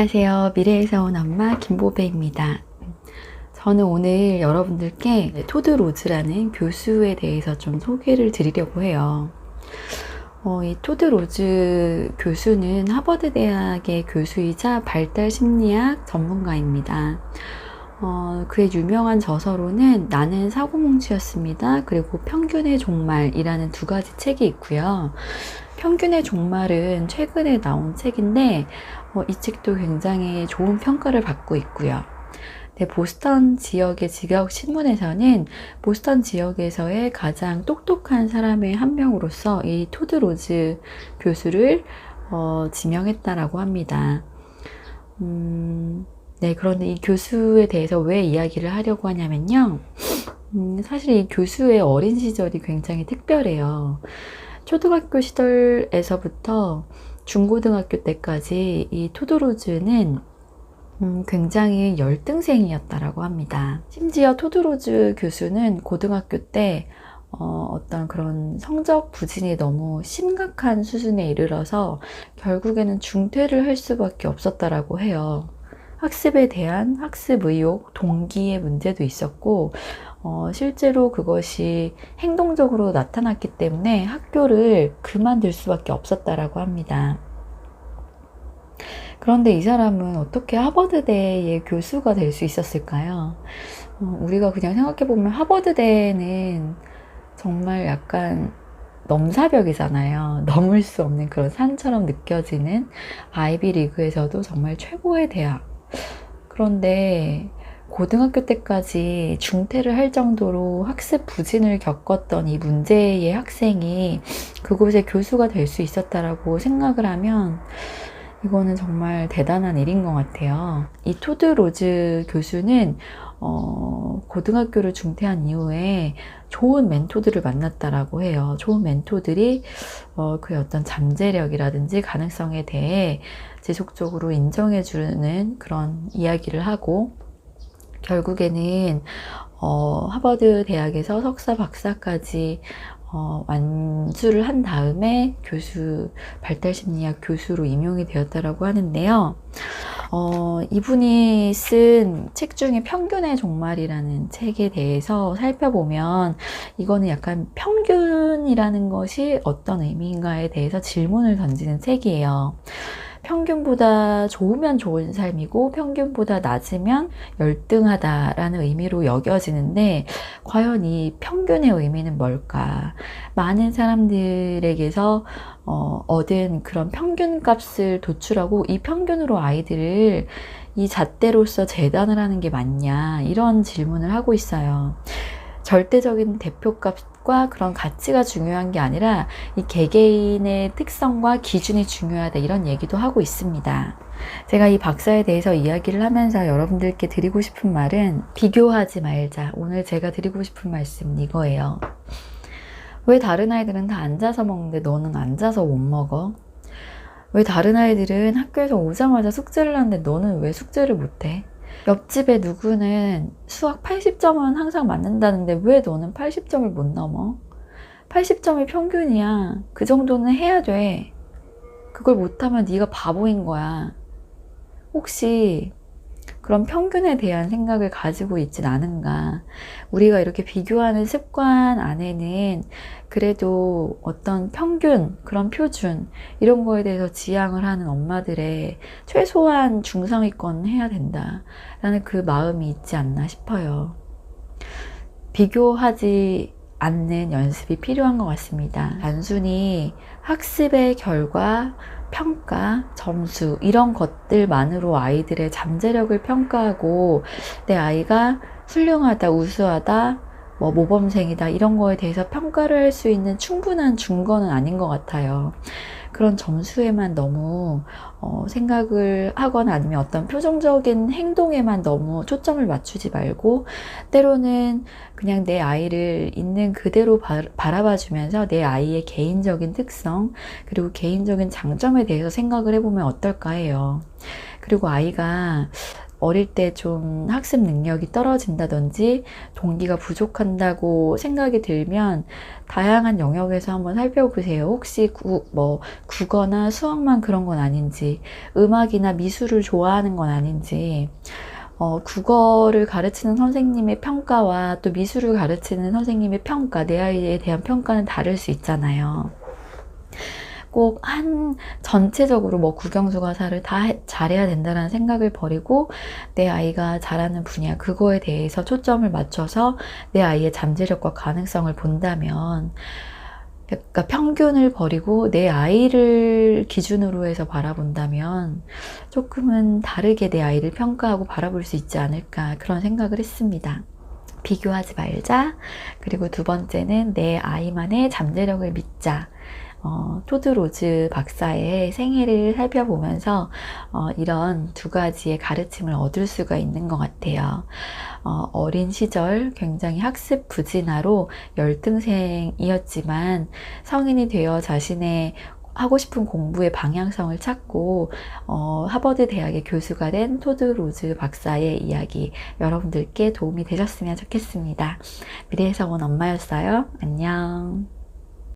안녕하세요. 미래에서 온 엄마 김보배입니다. 저는 오늘 여러분들께 토드 로즈라는 교수에 대해서 좀 소개를 드리려고 해요. 어, 이 토드 로즈 교수는 하버드 대학의 교수이자 발달 심리학 전문가입니다. 어, 그의 유명한 저서로는 나는 사고뭉치였습니다. 그리고 평균의 종말이라는 두 가지 책이 있고요. 평균의 종말은 최근에 나온 책인데 어, 이 책도 굉장히 좋은 평가를 받고 있고요. 네, 보스턴 지역의 지역 신문에서는 보스턴 지역에서의 가장 똑똑한 사람의 한 명으로서 이 토드 로즈 교수를 어, 지명했다라고 합니다. 음, 네, 그런데 이 교수에 대해서 왜 이야기를 하려고 하냐면요. 음, 사실 이 교수의 어린 시절이 굉장히 특별해요. 초등학교 시절에서부터 중고등학교 때까지 이 토드로즈는 음, 굉장히 열등생이었다라고 합니다. 심지어 토드로즈 교수는 고등학교 때 어, 어떤 그런 성적 부진이 너무 심각한 수준에 이르러서 결국에는 중퇴를 할 수밖에 없었다라고 해요. 학습에 대한 학습 의욕, 동기의 문제도 있었고, 어, 실제로 그것이 행동적으로 나타났기 때문에 학교를 그만둘 수밖에 없었다라고 합니다. 그런데 이 사람은 어떻게 하버드대의 교수가 될 수 있었을까요? 어, 우리가 그냥 생각해보면 하버드대는 정말 약간 넘사벽이잖아요. 넘을 수 없는 그런 산처럼 느껴지는 아이비리그에서도 정말 최고의 대학. 그런데 고등학교 때까지 중퇴를 할 정도로 학습 부진을 겪었던 이 문제의 학생이 그곳의 교수가 될 수 있었다라고 생각을 하면 이거는 정말 대단한 일인 것 같아요. 이 토드 로즈 교수는 어, 고등학교를 중퇴한 이후에 좋은 멘토들을 만났다라고 해요. 좋은 멘토들이 어, 그의 어떤 잠재력이라든지 가능성에 대해 지속적으로 인정해주는 그런 이야기를 하고 결국에는 어, 하버드 대학에서 석사 박사까지 어, 완수를 한 다음에 교수 발달심리학 교수로 임용이 되었다라고 하는데요. 어, 이분이 쓴 책 중에 평균의 종말이라는 책에 대해서 살펴보면 이거는 약간 평균이라는 것이 어떤 의미인가에 대해서 질문을 던지는 책이에요. 평균보다 좋으면 좋은 삶이고 평균보다 낮으면 열등하다라는 의미로 여겨지는데 과연 이 평균의 의미는 뭘까? 많은 사람들에게서 어, 얻은 그런 평균 값을 도출하고 이 평균으로 아이들을 이 잣대로서 재단을 하는 게 맞냐 이런 질문을 하고 있어요. 절대적인 대표값 과 그런 가치가 중요한 게 아니라 이 개개인의 특성과 기준이 중요하다 이런 얘기도 하고 있습니다. 제가 이 박사에 대해서 이야기를 하면서 여러분들께 드리고 싶은 말은 비교하지 말자. 오늘 제가 드리고 싶은 말씀은 이거예요. 왜 다른 아이들은 다 앉아서 먹는데 너는 앉아서 못 먹어? 왜 다른 아이들은 학교에서 오자마자 숙제를 하는데 너는 왜 숙제를 못해? 옆집에 누구는 수학 80점은 항상 맞는다는데 왜 너는 80점을 못 넘어? 80점이 평균이야. 그 정도는 해야 돼. 그걸 못하면 네가 바보인 거야. 혹시 그런 평균에 대한 생각을 가지고 있진 않은가. 우리가 이렇게 비교하는 습관 안에는 그래도 어떤 평균, 그런 표준, 이런 거에 대해서 지향을 하는 엄마들의 최소한 중성위권 해야 된다. 라는 그 마음이 있지 않나 싶어요. 비교하지 않는 연습이 필요한 것 같습니다. 단순히 학습의 결과, 평가, 점수 이런 것들만으로 아이들의 잠재력을 평가하고 내 아이가 훌륭하다, 우수하다, 뭐 모범생이다 이런 거에 대해서 평가를 할 수 있는 충분한 증거는 아닌 것 같아요. 그런 점수에만 너무 어, 생각을 하거나 아니면 어떤 표정적인 행동에만 너무 초점을 맞추지 말고 때로는 그냥 내 아이를 있는 그대로 바, 바라봐 주면서 내 아이의 개인적인 특성 그리고 개인적인 장점에 대해서 생각을 해보면 어떨까 해요. 그리고 아이가 어릴 때 좀 학습 능력이 떨어진다든지 동기가 부족한다고 생각이 들면 다양한 영역에서 한번 살펴보세요. 혹시 구, 뭐 국어나 수학만 그런 건 아닌지, 음악이나 미술을 좋아하는 건 아닌지, 어, 국어를 가르치는 선생님의 평가와 또 미술을 가르치는 선생님의 평가, 내 아이에 대한 평가는 다를 수 있잖아요. 꼭 한 전체적으로 뭐 국영수가사를 다 해- 잘해야 된다는 생각을 버리고 내 아이가 잘하는 분야 그거에 대해서 초점을 맞춰서 내 아이의 잠재력과 가능성을 본다면 그러니까 평균을 버리고 내 아이를 기준으로 해서 바라본다면 조금은 다르게 내 아이를 평가하고 바라볼 수 있지 않을까 그런 생각을 했습니다. 비교하지 말자. 그리고 두 번째는 내 아이만의 잠재력을 믿자. 어, 토드 로즈 박사의 생애를 살펴보면서 어, 이런 두 가지의 가르침을 얻을 수가 있는 것 같아요. 어, 어린 시절 굉장히 학습 부진하로 열등생이었지만 성인이 되어 자신의 하고 싶은 공부의 방향성을 찾고 어, 하버드 대학의 교수가 된 토드 로즈 박사의 이야기 여러분들께 도움이 되셨으면 좋겠습니다. 미래에서 온 엄마였어요. 안녕.